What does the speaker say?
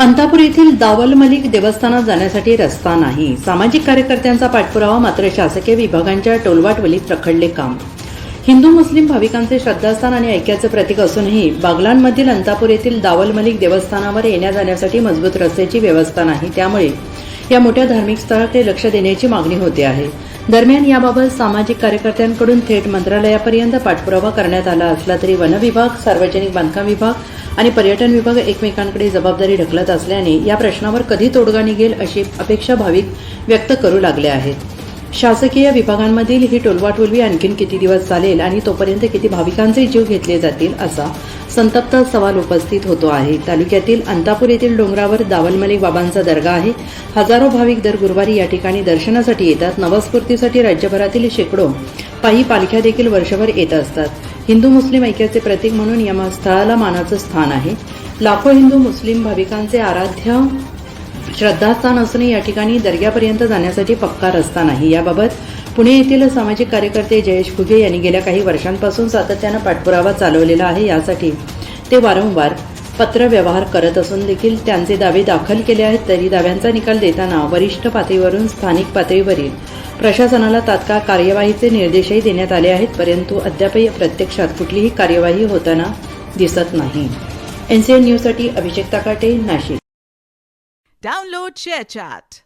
अंतापूर येथील दावल मलिक देवस्थानात जाण्यासाठी रस्ता नाही. सामाजिक कार्यकर्त्यांचा पाठपुरावा मात्र शासकीय विभागांच्या टोलवाटवलीत रखडले काम. हिंदू मुस्लिम भाविकांचे श्रद्धास्थान आणि ऐक्याचे प्रतीक असूनही बागलांमधील अंतापूर येथील दावल मलिक देवस्थानावर येण्या जाण्यासाठी मजबूत रस्त्याची व्यवस्था नाही. त्यामुळे या मोठ्या धार्मिक स्थळाकडे लक्ष देण्याची मागणी होते आहे. दरम्यान याबाबत सामाजिक कार्यकर्त्यांकडून थेट मंत्रालयापर्यंत पाठपुरावा करण्यात आला असला तरी वन विभाग सार्वजनिक बांधकाम विभाग आणि पर्यटन विभाग एकमेकांकडे जबाबदारी ढकलत असल्याने या प्रश्नावर कधी तोडगा निघेल अशी अपेक्षा भाविक व्यक्त करू लागले आहेत. शासकीय विभागांमधील ही टोलवाटोलवी आणखीन किती दिवस चालेल आणि तोपर्यंत किती भाविकांचे जीव घेतले जातील असा संतप्त सवाल उपस्थित होतो आहे. तालुक्यातील अंतापूर येथील डोंगरावर दावलमलिक बाबांचा दर्गा आहे. हजारो भाविक दर गुरुवारी या ठिकाणी दर्शनासाठी येतात. नवस्फूर्तीसाठी राज्यभरातील शेकडो पायी पालख्या देखील वर्षभर येत असतात. हिंदू मुस्लिम ऐक्याचे प्रतीक म्हणून या स्थळाला मानाचं स्थान आहे. लाखो हिंदू मुस्लिम भाविकांचे आराध्य श्रद्धास्थान असून या ठिकाणी दर्ग्यापर्यंत जाण्यासाठी पक्का रस्ता नाही. याबाबत पुणे येथील सामाजिक कार्यकर्ते जयेश फुगे यांनी गेल्या काही वर्षांपासून सातत्यानं पाठपुरावा चालवलेला आहे. यासाठी ते वारंवार पत्रव्यवहार करत असून देखील त्यांचे दावे दाखल केले आहेत. तरी दाव्यांचा निकाल देताना वरिष्ठ पातळीवरून स्थानिक पातळीवरील प्रशासनाला तात्काळ कार्यवाहीचे निर्देशही देण्यात आले आहेत. परंतु अद्यापही प्रत्यक्षात कुठलीही कार्यवाही होताना दिसत नाही. एनसीएन न्यूजसाठी अभिषेक ताकाटे नाशिक. Download ShareChat.